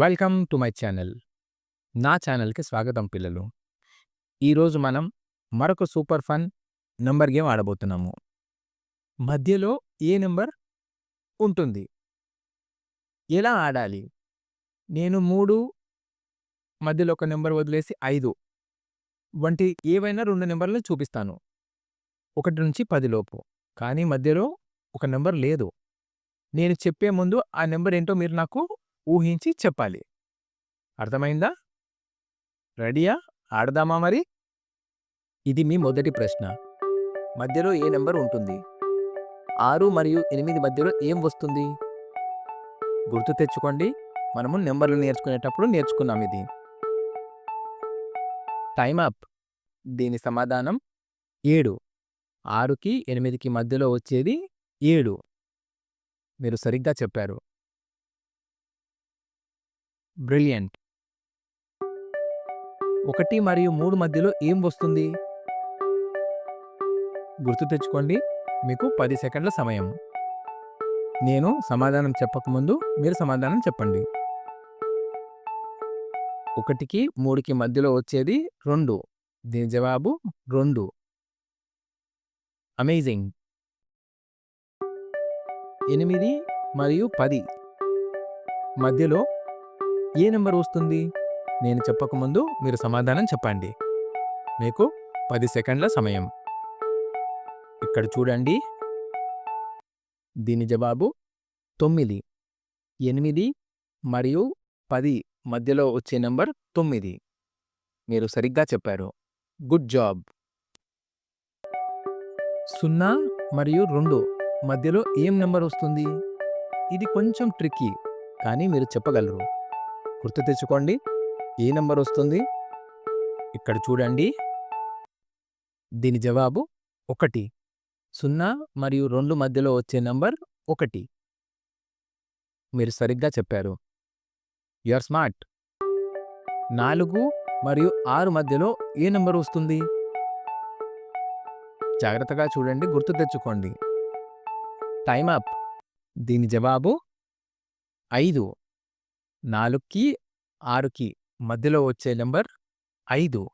Welcome to my channel. నా ఛానల్కి స్వాగతం పిల్లలు. ఈరోజు మనం మరొక సూపర్ ఫన్ నెంబర్ గేమ్ ఆడబోతున్నాము. మధ్యలో ఏ నెంబర్ ఉంటుంది? ఎలా ఆడాలి? నేను మూడు మధ్యలో ఒక నెంబర్ వదిలేసి ఐదు వంటి ఏవైనా రెండు నెంబర్లను చూపిస్తాను. ఒకటి నుంచి పదిలోపు కానీ మధ్యలో ఒక నెంబర్ లేదు. నేను చెప్పే ముందు ఆ నెంబర్ ఏంటో మీరు నాకు ఊహించి చెప్పాలి. అర్థమైందా? రెడీయా? ఆడదామా మరి? ఇది మీ మొదటి ప్రశ్న. మధ్యలో ఏ నెంబర్ ఉంటుంది? ఆరు మరియు ఎనిమిది మధ్యలో ఏం వస్తుంది? గుర్తు తెచ్చుకోండి. మనము నెంబర్లు నేర్చుకునేటప్పుడు నేర్చుకున్నాం ఇది. Time up. దీని సమాధానం ఏడు. ఆరుకి ఎనిమిదికి మధ్యలో వచ్చేది ఏడు. మీరు సరిగ్గా చెప్పారు. బ్రిలియంట్. ఒకటి మరియు మూడు మధ్యలో ఏం వస్తుంది? గుర్తు తెచ్చుకోండి మీకు పది సెకండ్ల సమయం. నేను సమాధానం చెప్పకముందు మీరు సమాధానం చెప్పండి. ఒకటికి మూడుకి మధ్యలో వచ్చేది రెండు. దీని జవాబు రెండు. అమేజింగ్. ఎనిమిది మరియు పది. మధ్యలో ఏ నెంబర్ వస్తుంది? నేను చెప్పకముందు మీరు సమాధానం చెప్పండి. మీకు పది సెకండ్ల సమయం. ఇక్కడ చూడండి. దీని జవాబు తొమ్మిది ఎనిమిది మరియు పది మధ్యలో వచ్చే నెంబర్ తొమ్మిది. మీరు సరిగ్గా చెప్పారు. Good job. సున్నా మరియు రెండు మధ్యలో ఏం నెంబర్ వస్తుంది? ఇది కొంచెం ట్రిక్కీ కానీ మీరు చెప్పగలరు. గుర్తు తెచ్చుకోండి. ఏ నెంబర్ వస్తుంది. ఇక్కడ చూడండి. దీని జవాబు ఒకటి. సున్నా మరియు రెండు మధ్యలో వచ్చే నంబర్ ఒకటి. మీరు సరిగ్గా చెప్పారు. యుర్ స్మార్ట్ నాలుగు మరియు ఆరు మధ్యలో ఏ నెంబర్ వస్తుంది? జాగ్రత్తగా చూడండి. గుర్తు తెచ్చుకోండి. టైమ్ అప్ దీని జవాబు ఐదు. నాలుగుకి ఆరుకి మధ్యలో వచ్చే నెంబర్ ఐదు.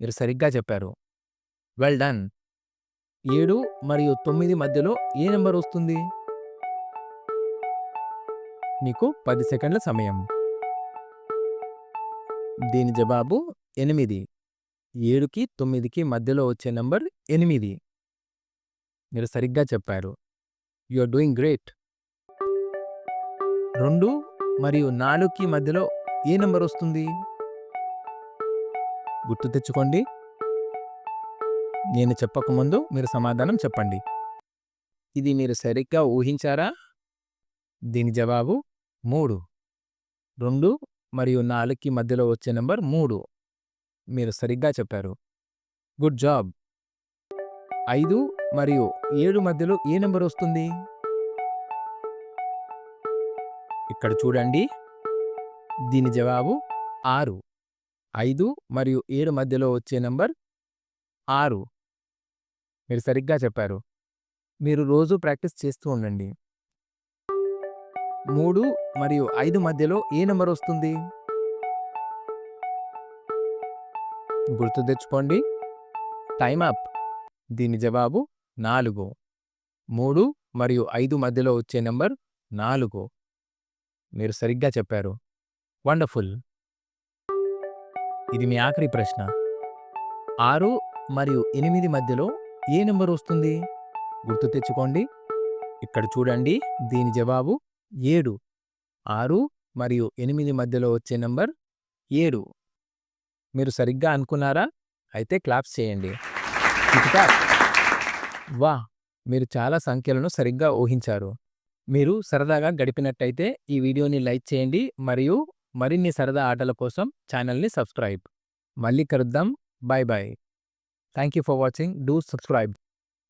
మీరు సరిగ్గా చెప్పారు. Well done. ఏడు మరియు తొమ్మిది మధ్యలో ఏ నెంబర్ వస్తుంది? మీకు పది సెకండ్ల సమయం. దీని జవాబు ఎనిమిది. ఏడుకి తొమ్మిదికి మధ్యలో వచ్చే నెంబర్ ఎనిమిది. మీరు సరిగ్గా చెప్పారు. You are doing great. రెండు మరియు నాలుగుకి మధ్యలో ఏ నెంబర్ వస్తుంది? గుర్తు తెచ్చుకోండి. నేను చెప్పకముందు మీరు సమాధానం చెప్పండి. ఇది మీరు సరిగ్గా ఊహించారా? దీని జవాబు మూడు. రెండు మరియు నాలుగుకి మధ్యలో వచ్చే నెంబర్ మూడు. మీరు సరిగ్గా చెప్పారు. Good job. ఐదు మరియు ఏడు మధ్యలో ఏ నెంబర్ వస్తుంది? ఇక్కడ చూడండి. దీని జవాబు ఆరు. ఐదు మరియు ఏడు మధ్యలో వచ్చే నంబర్ ఆరు. మీరు సరిగ్గా చెప్పారు. మీరు రోజు ప్రాక్టీస్ చేస్తూ ఉండండి. మూడు మరియు ఐదు మధ్యలో ఏ నెంబర్ వస్తుంది? గుర్తు తెచ్చుకోండి. Time up. దీని జవాబు నాలుగు. మూడు మరియు ఐదు మధ్యలో వచ్చే నెంబర్ నాలుగు. మీరు సరిగ్గా చెప్పారు. వండర్ఫుల్. ఇది మీ ఆఖరి ప్రశ్న. ఆరు మరియు ఎనిమిది మధ్యలో ఏ నెంబర్ వస్తుంది? గుర్తు తెచ్చుకోండి. ఇక్కడ చూడండి దీని జవాబు ఏడు. ఆరు మరియు ఎనిమిది మధ్యలో వచ్చే నెంబర్ ఏడు. మీరు సరిగ్గా అనుకున్నారా? అయితే క్లాప్స్ చేయండి. వా మీరు చాలా సంఖ్యలను సరిగ్గా ఊహించారు. మీరు సరదాగా గడిపినట్టయితే ఈ వీడియోని లైక్ చేయండి మరియు మరిన్ని సరదా ఆటల కోసం ఛానల్ని సబ్స్క్రైబ్. మళ్ళీ కలుద్దాం. Bye bye. Thank you for watching. Do subscribe.